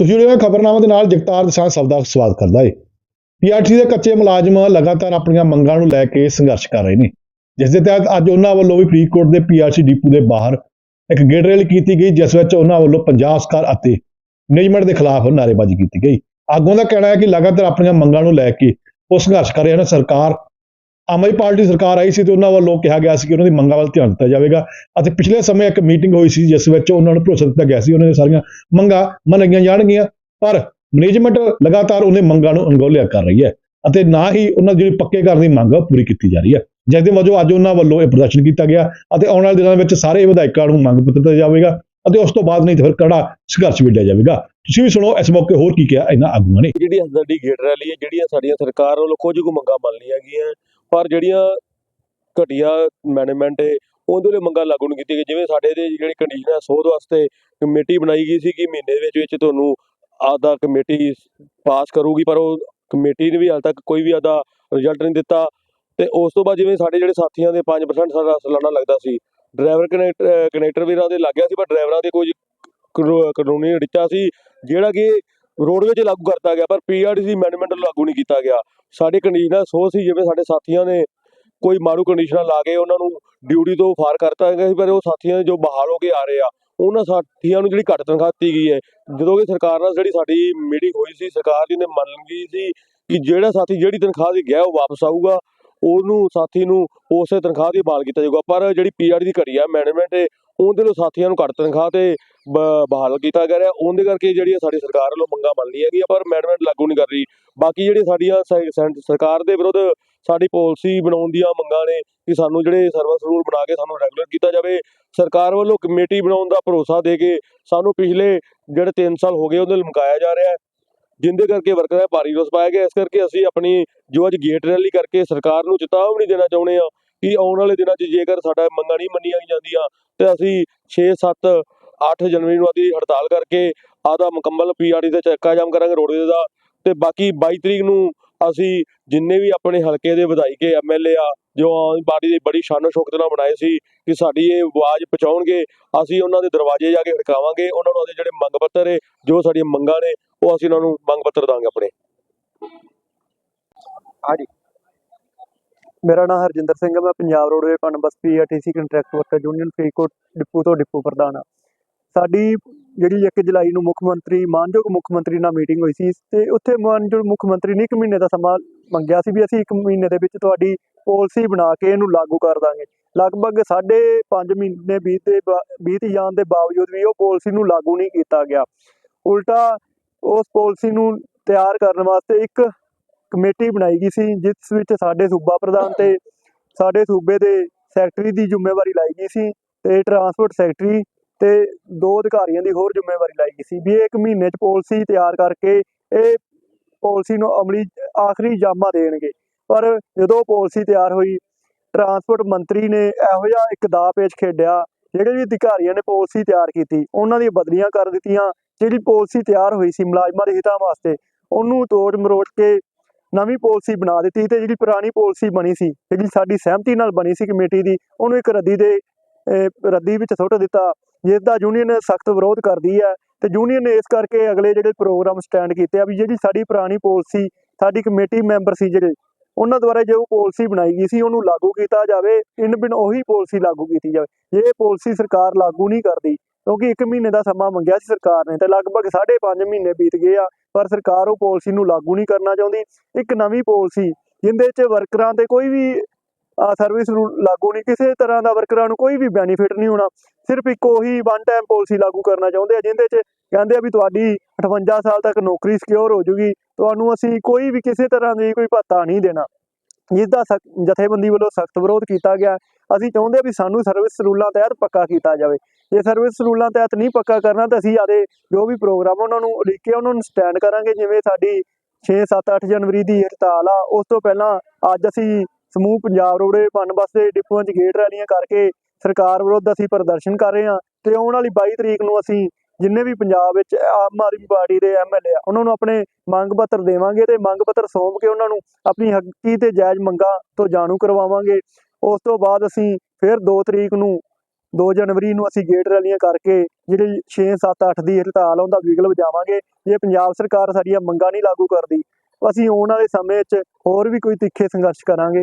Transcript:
ਤੁਸੀਂ ਜਿਹੜੀਆਂ ਖਬਰਨਾਮਾ ਦੇ ਨਾਲ ਜਗਤਾਰ ਦਸਾਂ ਸਭ ਦਾ ਸਵਾਗਤ ਕਰਦਾ ਏ। ਪੀਆਰਟੀ ਦੇ ਕੱਚੇ ਮੁਲਾਜ਼ਮ ਲਗਾਤਾਰ ਆਪਣੀਆਂ ਮੰਗਾਂ ਨੂੰ ਲੈ ਕੇ ਸੰਘਰਸ਼ ਕਰ ਰਹੇ ਨੇ। ਜਿਸ ਦੇ ਤਹਿਤ ਅੱਜ ਉਹਨਾਂ ਵੱਲੋਂ ਵੀ ਫਰੀਦਕੋਟ ਦੇ ਪੀਆਰਸੀ ਡਿਪੂ ਦੇ ਬਾਹਰ ਇੱਕ ਗੇਟ ਰੈਲੀ ਕੀਤੀ ਗਈ, ਜਿਸ ਵਿੱਚ ਉਹਨਾਂ ਵੱਲੋਂ ਪੰਜਾਬ ਸਰਕਾਰ ਅਤੇ ਮੈਨੇਜਮੈਂਟ ਦੇ ਖਿਲਾਫ ਨਾਅਰੇਬਾਜ਼ੀ ਕੀਤੀ ਗਈ। ਆਗੂਆਂ ਦਾ ਕਹਿਣਾ ਹੈ ਕਿ ਲਗਾਤਾਰ ਆਪਣੀਆਂ ਮੰਗਾਂ ਨੂੰ ਲੈ ਕੇ ਉਹ ਸੰਘਰਸ਼ ਕਰ ਰਹੇ ਹਨ। ਸਰਕਾਰ ਆਮ ਆਦਮੀ ਪਾਰਟੀ ਸਰਕਾਰ ਆਈ ਸੀ ਤੇ ਉਹਨਾਂ ਵੱਲੋਂ ਕਿਹਾ ਗਿਆ ਸੀ ਕਿ ਉਹਨਾਂ ਦੀ ਮੰਗਾਂ ਵੱਲ ਧਿਆਨ ਦਿੱਤਾ ਜਾਵੇਗਾ। ਅਤੇ ਪਿਛਲੇ ਸਮੇਂ ਇੱਕ ਮੀਟਿੰਗ ਹੋਈ ਸੀ ਜਿਸ ਵਿੱਚ ਉਹਨਾਂ ਨੂੰ ਭਰੋਸਾ ਦਿੱਤਾ ਗਿਆ ਸੀ। ਉਹਨਾਂ ਦੀਆਂ ਸਾਰੀਆਂ ਮੰਗਾਂ ਮੰਨੀਆਂ ਜਾਣਗੀਆਂ, ਪਰ ਮੈਨੇਜਮੈਂਟ ਲਗਾਤਾਰ ਉਹਨੇ ਮੰਗਾਂ ਨੂੰ ਅਣਗੌਲਿਆ ਕਰ ਰਹੀ ਹੈ ਅਤੇ ਨਾ ਹੀ ਉਹਨਾਂ ਦੀ ਜਿਹੜੀ ਪੱਕੇ ਕਰਨ ਦੀ ਮੰਗ ਪੂਰੀ ਕੀਤੀ ਜਾ ਰਹੀ ਹੈ। ਜਿਸ ਦੇ ਵਜੋਂ ਅੱਜ ਉਹਨਾਂ ਵੱਲੋਂ ਇਹ ਪ੍ਰਦਰਸ਼ਨ ਕੀਤਾ ਗਿਆ ਅਤੇ ਆਉਣ ਵਾਲੇ ਦਿਨਾਂ ਵਿੱਚ ਸਾਰੇ ਵਿਧਾਇਕਾਂ ਨੂੰ ਮੰਗ ਪੱਤਰ ਦਿੱਤਾ ਜਾਵੇਗਾ ਅਤੇ ਉਸ ਤੋਂ ਬਾਅਦ ਨਹੀਂ ਤਾਂ ਫਿਰ ਕੜਾ ਸੰਘਰਸ਼ ਵਿੱਢਿਆ ਜਾਵੇਗਾ। ਤੁਸੀਂ ਵੀ ਸੁਣੋ, ਇਸ ਮੌਕੇ ਹੋਰ ਕੀ ਕਿਹਾ ਇਹਨਾਂ ਆਗੂਆਂ ਨੇ। ਜਿਹੜੀ ਸਾਡੀ ਗੇਟ ਰੈਲੀ ਹੈ ਜਿਹੜੀਆਂ ਸਾਡੀਆਂ ਸਰਕਾਰ ਵੱਲੋਂ ਕੁਝ ਕੁ ਮੰਗਾਂ ਮੰਨ ਲਈਆਂ ਗਈਆਂ ਪਰ ਜਿਹੜੀਆਂ ਘਟੀਆ ਮੈਨੇਜਮੈਂਟ ਹੈ ਉਹਦੇ ਲਈ ਮੰਗਾਂ ਲਾਗੂ ਨਹੀਂ ਕੀਤੀ ਗਈਆਂ। ਜਿਵੇਂ ਸਾਡੇ ਦੇ ਜਿਹੜੀ ਕੰਡੀਸ਼ਨ ਹੈ ਸੋਧ ਵਾਸਤੇ ਕਮੇਟੀ ਬਣਾਈ ਗਈ ਸੀ ਕਿ ਮਹੀਨੇ ਦੇ ਵਿੱਚ ਵਿੱਚ ਤੁਹਾਨੂੰ ਆਦਾ ਕਮੇਟੀ ਪਾਸ ਕਰੂਗੀ, ਪਰ ਉਹ ਕਮੇਟੀ ਨੇ ਵੀ ਹਾਲ ਤੱਕ ਕੋਈ ਵੀ ਆਦਾ ਰਿਜ਼ਲਟ ਨਹੀਂ ਦਿੱਤਾ। ਤੇ ਉਸ ਤੋਂ ਬਾਅਦ ਜਿਵੇਂ ਸਾਡੇ ਜਿਹੜੇ ਸਾਥੀਆਂ ਦੇ 5% ਸਾਡਾ ਸਾਲਾਨਾ ਲੱਗਦਾ ਸੀ ਡਰਾਈਵਰ ਕਨੈਕਟਰ ਕਨੈਕਟਰ ਵੀਰਾਂ ਦੇ ਲੱਗ ਗਿਆ ਸੀ, ਪਰ ਡਰਾਈਵਰਾਂ ਦੇ ਕੋਈ ਕਾਨੂੰਨੀ ਰਿਚਾ ਸੀ, ਜਿਹੜਾ ਕਿ ਰੋਡਵੇਜ਼ ਲਾਗੂ ਕਰਤਾ ਗਿਆ, ਪਰ ਪੀਆਰਟੀਸੀ ਮੈਨੇਜਮੈਂਟ ਲਾਗੂ ਨਹੀਂ ਕੀਤਾ ਗਿਆ। ਸਾਡੇ ਕੰਡੀਸ਼ਨਾਂ ਸੋ ਸੀ, ਜਿਵੇਂ ਸਾਡੇ ਸਾਥੀਆਂ ਨੇ ਕੋਈ ਮਾਰੂ ਕੰਡੀਸ਼ਨਾਂ ਲਾ ਕੇ ਉਹਨਾਂ ਨੂੰ ਡਿਊਟੀ ਤੋਂ ਫਾਰ ਕਰਤਾ ਗਿਆ ਸੀ, ਪਰ ਉਹ ਸਾਥੀਆਂ ਜੋ ਬਹਾਲ ਹੋ ਕੇ ਆ ਰਹੇ ਆ, ਉਹਨਾਂ ਸਾਥੀਆਂ ਨੂੰ ਜਿਹੜੀ ਘੱਟ ਤਨਖਾਹ ਦਿੱਤੀ ਗਈ ਹੈ, ਜਦੋਂ ਕਿ ਸਰਕਾਰ ਨਾਲ ਜਿਹੜੀ ਸਾਡੀ ਮੀਟਿੰਗ ਹੋਈ ਸੀ, ਸਰਕਾਰ ਜੀ ਨੇ ਮੰਨ ਗਈ ਸੀ ਕਿ ਜਿਹੜਾ ਸਾਥੀ, ਜਿਹੜੀ ਤਨਖਾਹ ਦੀ ਗਿਆ ਉਹ ਵਾਪਸ ਆਊਗਾ, ਉਹਨੂੰ ਸਾਥੀ ਨੂੰ ਉਸੇ ਤਨਖਾਹ ਦੀ ਬਹਾਲ ਕੀਤਾ ਜਾਊਗਾ। ਪਰ ਜਿਹੜੀ ਪੀਆਰ ਦੀ ਘੜੀ ਆ ਮੈਨੇਜਮੈਂਟ ਉਹਦੇ ਲਈ ਸਾਥੀਆਂ ਨੂੰ ਘੱਟ ਤਨਖਾਹ ਤੇ ਬਹਾਲ ਕੀਤਾ ਗਿਆ ਰਿਹਾ। ਉਹਦੇ ਕਰਕੇ ਜਿਹੜੀ ਸਾਡੀ ਸਰਕਾਰ ਵੱਲੋਂ ਮੰਗਾਂ ਮੰਨ ਲਈਆਂ ਗਈਆਂ, ਪਰ ਮੈਨੇਜਮੈਂਟ ਲਾਗੂ ਨਹੀਂ ਕਰ ਰਹੀ। ਬਾਕੀ ਜਿਹੜੀ ਸਾਡੀਆਂ ਸ- ਸਰਕਾਰ ਦੇ ਵਿਰੁੱਧ ਸਾਡੀ ਪਾਲਿਸੀ ਬਣਾਉਣ ਦੀਆਂ ਮੰਗਾਂ ਨੇ ਕਿ ਸਾਨੂੰ ਜਿਹੜੇ ਸਰਵਿਸ ਰੂਲ ਬਣਾ ਕੇ ਸਾਨੂੰ ਰੈਗੂਲਰ ਕੀਤਾ ਜਾਵੇ, ਸਰਕਾਰ ਵੱਲੋਂ ਕਮੇਟੀ ਬਣਾਉਣ ਦਾ ਭਰੋਸਾ ਦੇ ਕੇ ਸਾਨੂੰ ਪਿਛਲੇ ਜਿਹੜੇ 3 ਸਾਲ ਹੋ ਗਏ ਉਹਦੇ ਲਈ ਮੁਕਾਇਆ ਜਾ ਰਿਹਾ ਹੈ, ਜਿੰਦੇ ਕਰਕੇ ਵਰਕਰਾਂ ਦਾ ਭਾਰੀ ਰੋਸ ਪਾਇਆ ਗਿਆ। ਇਸ ਕਰਕੇ ਅਸੀਂ ਆਪਣੀ ਜੋ ਅੱਜ ਗੇਟ ਰੈਲੀ ਕਰਕੇ ਸਰਕਾਰ ਨੂੰ ਚੇਤਾਵਨੀ ਦੇਣਾ ਚਾਹੁੰਦੇ ਆ ਕਿ ਆਉਣ ਵਾਲੇ ਦਿਨਾਂ 'ਚ ਜੇਕਰ ਸਾਡਾ ਮੰਗਾਂ ਨਹੀਂ ਮੰਨੀਆਂ ਜਾਂਦੀਆਂ ਤੇ ਅਸੀਂ 6 7 8 ਜਨਵਰੀ ਨੂੰ ਆਦੀ ਹੜਤਾਲ ਕਰਕੇ ਆਦਾ ਮੁਕੰਮਲ ਪੀਆਰਡੀ ਦਾ ਚੱਕਾ ਜਾਮ ਕਰਾਂਗੇ ਰੋਡਵੇਜ਼ ਦਾ ਤੇ ਬਾਕੀ 22 ਤਰੀਕ ਨੂੰ ਅਸੀਂ ਜਿੰਨੇ ਵੀ ਆਪਣੇ ਹਲਕੇ ਦੇ ਵਿਧਾਇਕ ਐਮਐਲਏ ਆ, ਜੋ ਆਮ ਆਦਮੀ ਪਾਰਟੀ ਦੀ ਬੜੀ ਸ਼ਾਨੋ ਸ਼ੌਕਤ ਨਾਲ ਬਣਾਏ ਸੀ ਕਿ ਸਾਡੀ ਇਹ ਆਵਾਜ਼ ਪਹੁੰਚਾਉਣਗੇ, ਅਸੀਂ ਉਹਨਾਂ ਦੇ ਦਰਵਾਜ਼ੇ ਜਾ ਕੇ ਖੜਕਾਵਾਂਗੇ, ਉਹਨਾਂ ਨੂੰ ਉਹਦੇ ਜਿਹੜੇ ਮੰਗ ਪੱਤਰ ਹੈ ਜੋ ਸਾਡੀਆਂ ਮੰਗਾਂ ਨੇ, ਉਹ ਅਸੀਂ ਉਹਨਾਂ ਨੂੰ ਮੰਗ ਪੱਤਰ ਦਾਂਗੇ ਆਪਣੇ। ਹਾਂਜੀ। ਮੇਰਾ ਨਾਮ ਹਰਜਿੰਦਰ ਸਿੰਘ ਹੈ, ਮੈਂ Punjab roadway PUNBUS PRTC contract worker union Faridkot depot ਤੋਂ ਡਿਪੂ ਪ੍ਰਧਾਨ ਹਾਂ। ਸਾਡੀ ਜਿਹੜੀ 1 ਜੁਲਾਈ ਨੂੰ ਮੁੱਖ ਮੰਤਰੀ, ਮਾਨਯੋਗ ਮੁੱਖ ਮੰਤਰੀ ਨਾਲ ਮੀਟਿੰਗ ਹੋਈ ਸੀ, ਤੇ ਉੱਥੇ ਮਾਨਯੋਗ ਮੁੱਖ ਮੰਤਰੀ ਨੇ ਇੱਕ ਮਹੀਨੇ ਦਾ ਸਮਾਂ ਮੰਗਿਆ ਸੀ ਵੀ ਅਸੀਂ ਇੱਕ ਮਹੀਨੇ ਦੇ ਵਿੱਚ ਤੁਹਾਡੀ ਪਾਲਿਸੀ ਬਣਾ ਕੇ ਇਹਨੂੰ ਲਾਗੂ ਕਰ ਦਾਂਗੇ। ਲਗਭਗ ਸਾਢੇ ਪੰਜ ਮਹੀਨੇ ਬੀਤੇ ਬਾ- ਬੀਤ ਜਾਣ ਦੇ ਬਾਵਜੂਦ ਵੀ ਉਹ ਪਾਲਿਸੀ ਨੂੰ ਲਾਗੂ ਨਹੀਂ ਕੀਤਾ ਗਿਆ। ਉਲਟਾ ਉਸ ਪਾਲਿਸੀ ਨੂੰ ਤਿਆਰ ਕਰਨ ਵਾਸਤੇ ਇੱਕ ਕਮੇਟੀ ਬਣਾਈ ਗਈ ਸੀ, ਜਿਸ ਵਿੱਚ ਸਾਡੇ ਸੂਬਾ ਪ੍ਰਧਾਨ ਤੇ ਸਾਡੇ ਸੂਬੇ ਦੇ ਸੈਕਟਰੀ ਦੀ ਜ਼ਿੰਮੇਵਾਰੀ ਲਾਈ ਗਈ ਸੀ ਤੇ ਟਰਾਂਸਪੋਰਟ ਸੈਕਟਰੀ ਤੇ ਦੋ ਅਧਿਕਾਰੀਆਂ ਦੀ ਹੋਰ ਜ਼ਿੰਮੇਵਾਰੀ ਲਾਈ ਗਈ ਸੀ। ਵੀ ਇਹ ਇੱਕ ਮਹੀਨੇ 'ਚ ਪਾਲਿਸੀ ਤਿਆਰ ਕਰਕੇ ਇਹ ਪਾਲਿਸੀ ਨੂੰ ਅਮਲੀ, ਆਖਰੀ ਜਾਮਾ ਦੇਣਗੇ। ਪਰ ਜਦੋਂ ਪਾਲਿਸੀ ਤਿਆਰ ਹੋਈ, ਟਰਾਂਸਪੋਰਟ ਮੰਤਰੀ ਨੇ ਇਹੋ ਜਿਹਾ ਇੱਕ ਦਾ ਪੇਚ ਖੇਡਿਆ, ਜਿਹੜੇ ਵੀ ਅਧਿਕਾਰੀਆਂ ਨੇ ਪਾਲਿਸੀ ਤਿਆਰ ਕੀਤੀ, ਉਹਨਾਂ ਦੀਆਂ ਬਦਲੀਆਂ ਕਰ ਦਿੱਤੀਆਂ, ਜਿਹੜੀ ਪਾਲਿਸੀ ਤਿਆਰ ਹੋਈ ਸੀ ਮੁਲਾਜ਼ਮਾਂ ਦੇ ਹਿੱਤਾਂ ਵਾਸਤੇ, ਉਹਨੂੰ ਤੋੜ ਮਰੋੜ ਕੇ ਨਵੀਂ ਪਾਲਿਸੀ ਬਣਾ ਦਿੱਤੀ ਤੇ ਜਿਹੜੀ ਪੁਰਾਣੀ ਪਾਲਿਸੀ ਬਣੀ ਸੀ ਜਿਹੜੀ ਸਾਡੀ ਸਹਿਮਤੀ ਨਾਲ ਬਣੀ ਸੀ ਕਮੇਟੀ ਦੀ, ਉਹਨੂੰ ਇੱਕ ਰੱਦੀ ਦੇ ਰੱਦੀ ਵਿੱਚ ਸੁੱਟ ਦਿੱਤਾ। ਜਿਸ ਦਾ ਯੂਨੀਅਨ ਸਖਤ ਵਿਰੋਧ ਕਰਦੀ ਹੈ ਤੇ ਯੂਨੀਅਨ ਨੇ ਇਸ ਕਰਕੇ ਅਗਲੇ ਜਿਹੜੇ ਪ੍ਰੋਗਰਾਮ ਸਟੈਂਡ ਕੀਤੇ ਆ ਵੀ ਜਿਹੜੀ ਸਾਡੀ ਪੁਰਾਣੀ ਪਾਲਿਸੀ, ਸਾਡੀ ਕਮੇਟੀ ਮੈਂਬਰ ਸੀ ਜਿਹੜੇ, ਉਹਨਾਂ ਦੁਆਰਾ ਜੋ ਪਾਲਿਸੀ ਬਣਾਈ ਗਈ ਸੀ, ਉਹਨੂੰ ਲਾਗੂ ਕੀਤਾ ਜਾਵੇ ਇਨ ਬਿਨ ਉਹੀ ਪਾਲਿਸੀ ਲਾਗੂ ਕੀਤੀ ਜਾਵੇ। ਜੇ ਇਹ ਪਾਲਿਸੀ ਸਰਕਾਰ ਲਾਗੂ ਨਹੀਂ ਕਰਦੀ, ਕਿਉਂਕਿ 1 ਮਹੀਨੇ ਦਾ ਸਮਾਂ ਮੰਗਿਆ ਸੀ ਸਰਕਾਰ ਨੇ ਤੇ ਲਗਭਗ 5.5 ਮਹੀਨੇ ਬੀਤ ਗਏ ਆ ਪਰ ਸਰਕਾਰ ਉਹ ਪਾਲਿਸੀ ਨੂੰ ਲਾਗੂ ਨਹੀਂ ਕਰਨਾ ਚਾਹੁੰਦੀ। ਇੱਕ ਨਵੀਂ ਪਾਲਿਸੀ, ਜਿੰਦੇ 'ਚ ਵਰਕਰਾਂ ਤੇ ਕੋਈ ਵੀ ਸਰਵਿਸ ਲਾਗੂ ਨਹੀਂ, ਕਿਸੇ ਤਰ੍ਹਾਂ ਦਾ ਵਰਕਰਾਂ ਨੂੰ ਕੋਈ ਵੀ ਬੈਨੀਫਿਟ ਨਹੀਂ ਹੋਣਾ। ਸਿਰਫ ਇੱਕ ਉਹੀ ਵਨ ਟਾਈਮ ਪਾਲਿਸੀ ਲਾਗੂ ਕਰਨਾ ਚਾਹੁੰਦੇ ਆ, ਜਿੰਦੇ 'ਚ ਕਹਿੰਦੇ ਆ ਵੀ ਤੁਹਾਡੀ 58 ਸਾਲ ਤੱਕ ਨੌਕਰੀ ਸਿਕਿਉਰ ਹੋ ਜੂਗੀ। ਤੁਹਾਨੂੰ ਅਸੀਂ ਕੋਈ ਵੀ ਕਿਸੇ ਤਰ੍ਹਾਂ ਦੀ ਕੋਈ ਭੱਤਾ ਨਹੀਂ ਦੇਣਾ। ਜਿਸ ਦਾ ਸਖ਼ਤ- ਜਥੇਬੰਦੀ ਵੱਲੋਂ ਸਖਤ ਵਿਰੋਧ ਕੀਤਾ ਗਿਆ। ਅਸੀਂ ਚਾਹੁੰਦੇ ਆ ਵੀ ਸਾਨੂੰ ਸਰਵਿਸ ਰੂਲਾਂ ਤਹਿਤ ਪੱਕਾ ਕੀਤਾ ਜਾਵੇ। ਜੇ ਸਰਵਿਸ ਰੂਲਾਂ ਤਹਿਤ ਨਹੀਂ ਪੱਕਾ ਕਰਨਾ, ਤਾਂ ਅਸੀਂ ਆਦੇ ਜੋ ਵੀ ਪ੍ਰੋਗਰਾਮ ਉਹਨਾਂ ਨੂੰ ਉਲੀਕ ਕੇ ਉਹਨਾਂ ਨੂੰ ਸਟੈਂਡ ਕਰਾਂਗੇ। ਜਿਵੇਂ ਸਾਡੀ 6 7 8 ਜਨਵਰੀ ਦੀ ਹੜਤਾਲ ਆ, ਉਸ ਤੋਂ ਪਹਿਲਾਂ ਅੱਜ ਅਸੀਂ ਸਮੂਹ ਪੰਜਾਬ ਰੋਡੇ ਪਨਬਸ ਦੇ ਡਿਪੂਆਂ 'ਚ ਗੇਟ ਰੈਲੀਆਂ ਕਰਕੇ ਸਰਕਾਰ ਵਿਰੁੱਧ ਅਸੀਂ ਪ੍ਰਦਰਸ਼ਨ ਕਰ ਰਹੇ ਹਾਂ। ਤੇ ਆਉਣ ਵਾਲੀ 22 ਤਰੀਕ ਨੂੰ ਅਸੀਂ ਜਿੰਨੇ ਵੀ ਪੰਜਾਬ ਵਿੱਚ ਆਮ ਆਦਮੀ ਪਾਰਟੀ ਦੇ ਐਮਐਲਏ ਆ, ਉਹਨਾਂ ਨੂੰ ਆਪਣੇ ਮੰਗ ਪੱਤਰ ਦੇਵਾਂਗੇ ਤੇ ਮੰਗ ਪੱਤਰ ਸੌਂਪ ਕੇ ਉਹਨਾਂ ਨੂੰ ਆਪਣੀ ਹੱਕੀ ਤੇ ਜਾਇਜ਼ ਮੰਗਾਂ ਤੋਂ ਜਾਣੂ ਕਰਵਾਵਾਂਗੇ। ਉਸ ਤੋਂ ਬਾਅਦ ਅਸੀਂ ਫਿਰ 2 ਤਰੀਕ ਨੂੰ 2 ਜਨਵਰੀ ਨੂੰ ਅਸੀਂ ਗੇਟ ਰੈਲੀਆਂ ਕਰਕੇ ਜਿਹੜੀ 6 7 8 ਦੀ ਹੜਤਾਲ ਆ, ਉਹਦਾ ਵਿਗਲ ਵਜਾਵਾਂਗੇ। ਜੇ ਪੰਜਾਬ ਸਰਕਾਰ ਸਾਡੀਆਂ ਮੰਗਾਂ ਨਹੀਂ ਲਾਗੂ ਕਰਦੀ। ਅਸੀਂ ਆਉਣ ਵਾਲੇ ਸਮੇਂ 'ਚ ਹੋਰ ਵੀ ਕੋਈ ਤਿੱਖੇ ਸੰਘਰਸ਼ ਕਰਾਂਗੇ।